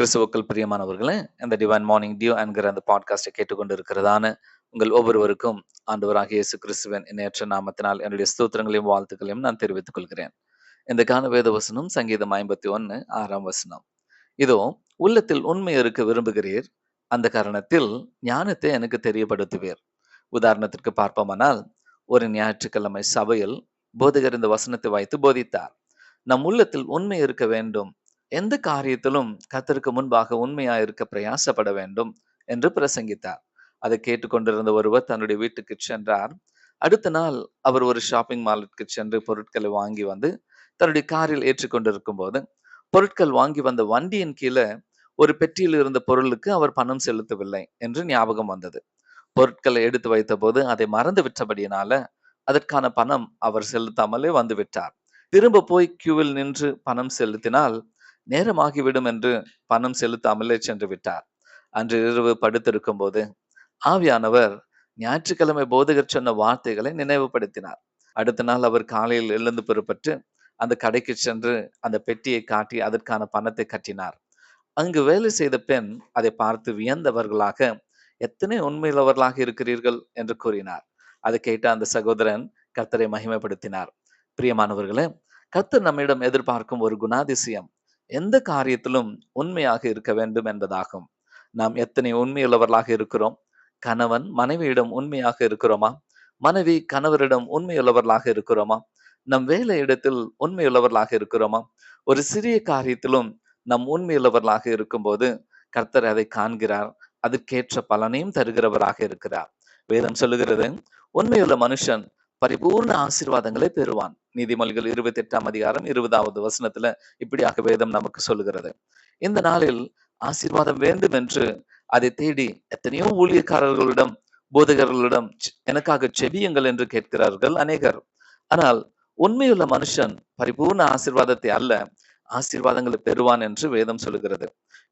கிறிஸ்துவுக்கள் பிரியமானவர்களே இந்த divine morning dew என்கிற அந்த பாட்காஸ்டை கேட்டுக்கொண்டு இருக்கிறதான உங்கள் ஒவ்வொருவருக்கும் ஆண்டவராக இயேசு கிறிஸ்துவின் இணையற்ற நாமத்தினால் என்னுடைய ஸ்தோத்திரங்களையும் வாழ்த்துக்களையும் நான் தெரிவித்துக் கொள்கிறேன். இந்த காண வேத வசனம் சங்கீதம் ஐம்பத்தி ஒன்னு ஆறாம் வசனம். இதோ உள்ளத்தில் உண்மை இருக்க விரும்புகிறீர் அந்த காரணத்தில் ஞானத்தை எனக்கு தெரியப்படுத்துவீர். உதாரணத்திற்கு பார்ப்போமானால் ஒரு ஞாயிற்றுக்கிழமை சபையில் போதகர் இந்த வசனத்தை வைத்து போதித்தார். நம் உள்ளத்தில் உண்மை இருக்க வேண்டும் எந்த காரியத்திலும் கத்தருக்கு முன்பாக உண்மையா இருக்க பிரயாசப்பட வேண்டும் என்று பிரசங்கித்தார். அதை கேட்டுக்கொண்டிருந்த ஒருவர் தன்னுடைய வீட்டுக்கு சென்றார். அடுத்த நாள் அவர் ஒரு ஷாப்பிங் மாலுக்கு சென்று பொருட்களை வாங்கி வந்து தன்னுடைய காரில் ஏற்றிக்கொண்டிருக்கும் போது பொருட்கள் வாங்கி வந்த வண்டியின் கீழே ஒரு பெட்டியில் இருந்த பொருளுக்கு அவர் பணம் செலுத்தவில்லை என்று ஞாபகம் வந்தது. பொருட்களை எடுத்து வைத்த போது அதை மறந்து விட்டபடியினால அதற்கான பணம் அவர் செலுத்தாமலே வந்து விட்டார். திரும்ப போய் கியூவில் நின்று பணம் செலுத்தினால் நேரமாகிவிடும் என்று பணம் செலுத்தாமலே சென்று விட்டார். அன்று இரவு படுத்திருக்கும் போது ஆவியானவர் ஞாயிற்றுக்கிழமை போதகர் சொன்ன வார்த்தைகளை நினைவுபடுத்தினார். அடுத்த நாள் அவர் காலையில் எழுந்து பெறப்பட்டு அந்த கடைக்கு சென்று அந்த பெட்டியை காட்டி அதற்கான பணத்தை கட்டினார். அங்கு வேலை செய்த பெண் அதை பார்த்து வியந்தவர்களாக எத்தனை உண்மையுள்ளவர்களாக இருக்கிறீர்கள்? என்று கூறினார். அதை கேட்ட அந்த சகோதரன் கர்த்தரை மகிமைப்படுத்தினார். பிரியமானவர்களே கர்த்தர் நம்மிடம் எதிர்பார்க்கும் ஒரு குணாதிசயம் எந்த காரியத்திலும் உண்மையாக இருக்க வேண்டும் என்பதாகும். நாம் எத்தனை உண்மையுள்ளவர்களாக இருக்கிறோம்? கணவன் மனைவியிடம் உண்மையாக இருக்கிறோமா? மனைவி கணவரிடம் உண்மையுள்ளவர்களாக இருக்கிறோமா? நம் வேலை இடத்தில் உண்மையுள்ளவர்களாக இருக்கிறோமா? ஒரு சிறிய காரியத்திலும் நம் உண்மையுள்ளவர்களாக இருக்கும்போது கர்த்தர் அதை காண்கிறார். அதற்கேற்ற பலனையும் தருகிறவராக இருக்கிறார். வேதம் சொல்லுகிறது உண்மையுள்ள மனுஷன் பரிபூர்ண ஆசீர்வாதங்களை பெறுவான். நீதிமொழிகள் இருபத்தி எட்டாம் அதிகாரம் இருபதாவது வசனத்துல இப்படியாக வேதம் நமக்கு சொல்லுகிறது. இந்த நாளில் ஆசீர்வாதம் வேண்டும் என்று அதை தேடி எத்தனையோ ஊழியக்காரர்களிடம் போதகர்களிடம் எனக்காக செபியுங்கள் என்று கேட்கிறார்கள் அநேகர். ஆனால் உண்மையுள்ள மனுஷன் பரிபூர்ண ஆசீர்வாதத்தை அல்ல ஆசீர்வாதங்களை பெறுவான் என்று வேதம் சொல்லுகிறது.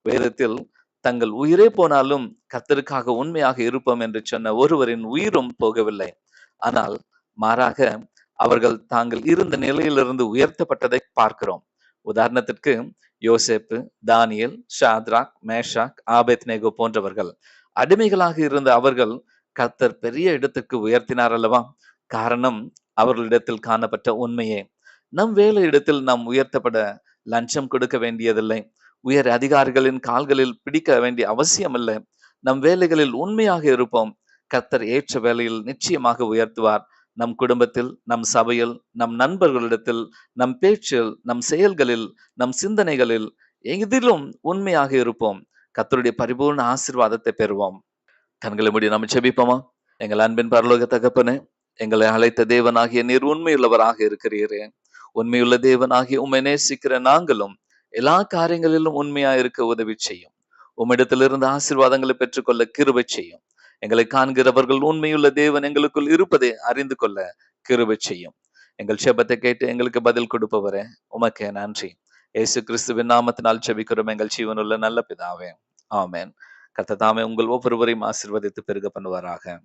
வேதத்தில் தங்கள் உயிரே போனாலும் கத்தருக்காக உண்மையாக இருப்போம் என்று சொன்ன ஒருவரின் உயிரும் போகவில்லை. ஆனால் மாறாக அவர்கள் தாங்கள் இருந்த நிலையிலிருந்து உயர்த்தப்பட்டதை பார்க்கிறோம். உதாரணத்திற்கு யோசேப்பு தானியல் ஷாத்ராக் மேஷாக் ஆபேத்னேகோ போன்றவர்கள். அடிமைகளாக இருந்த அவர்கள் கர்த்தர் பெரிய இடத்துக்கு உயர்த்தினார் அல்லவா? காரணம் அவர்களிடத்தில் காணப்பட்ட உண்மையே. நம் வேலை இடத்தில் நாம் உயர்த்தப்பட லஞ்சம் கொடுக்க வேண்டியதில்லை. உயர் அதிகாரிகளின் கால்களில் பிடிக்க வேண்டிய அவசியம் இல்லை நம் வேலைகளில் உண்மையாக இருப்போம். கர்த்தர் ஏற்ற வேலையில் நிச்சயமாக உயர்த்துவார். நம் குடும்பத்தில் நம் சபையில் நம் நண்பர்களிடத்தில் நம் பேச்சில் நம் செயல்களில் நம் சிந்தனைகளில் எதிலும் உண்மையாக இருப்போம். கத்தருடைய பரிபூர்ண ஆசிர்வாதத்தை பெறுவோம். கண்களை முடி நம்ம செபிப்போமா எங்கள் அன்பின் பரலோக தகப்பனே எங்களை அழைத்த தேவனாகிய நீர் உண்மையுள்ளவராக இருக்கிறீரே. உண்மையுள்ள தேவனாகிய உண்மை நேசிக்கிற நாங்களும் எல்லா காரியங்களிலும் உண்மையா இருக்க உதவி செய்யும். உம்மிடத்திலிருந்து ஆசீர்வாதங்களை பெற்றுக்கொள்ள கிருபை செய்யும். எங்களை காண்கிறவர்கள் உண்மையுள்ள தேவன் எங்களுக்குள் இருப்பதை அறிந்து கொள்ள கிருபை செய்யும். எங்கள் செபத்தை கேட்டு எங்களுக்கு பதில் கொடுப்பவரே உமக்கே நன்றி. ஏசு கிறிஸ்துவின் நாமத்தினால் செபிக்கிறோம். எங்கள் ஜீவனுள்ள நல்ல பிதாவே. ஆமேன். கர்த்ததாமே உங்கள் ஒவ்வொருவரையும் ஆசிர்வதித்து பெருக பண்ணுவாராக.